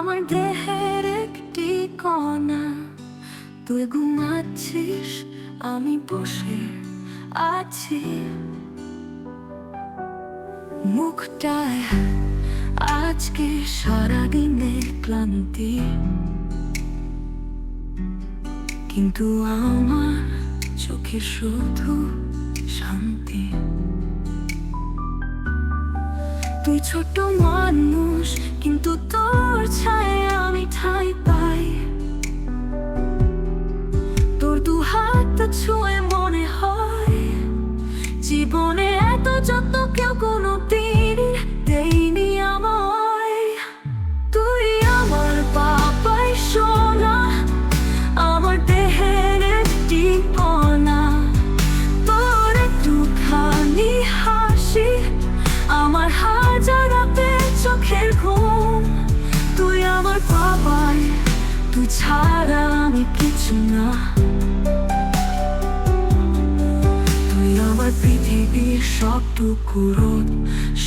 আমার দেহের একটি কণা। তুই ঘুমাচ্ছিস, আমি বসে আছি। মুখটায় আজকে সারাদিনের ক্লান্তি। কিন্তু আমার চোখে শুধু শান্তি। তুই ছোট মানুষ, কিন্তু তোর ছায় আমি ঠাই পাই। তোর দু হাত ছুঁয়ে মনে হয়, জীবনে এত যত্ন কেউ কোনো ছাড়া আমি কিছু না তুই আমার পৃথিবীর সবটুকু রোদ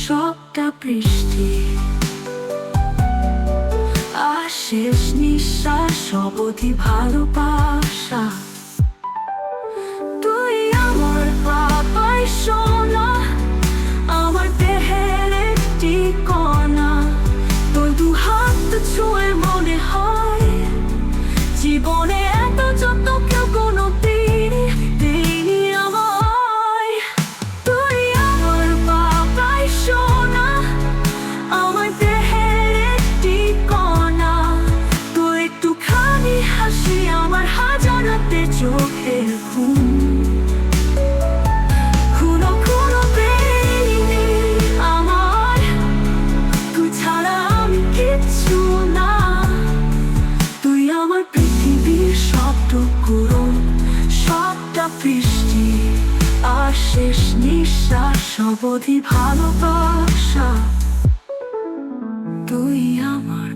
সবটা বৃষ্টি আর শেষ নিঃশ্বাস অবধি ভালোবাসা যত্ন কেউ কোনো দিন দেয়নি আমায় তুই আমার বাবাই সোনা আমার দেহের একটি আমার হাজারাতে চোখের অবধি ভালোবাসা। তুই আমার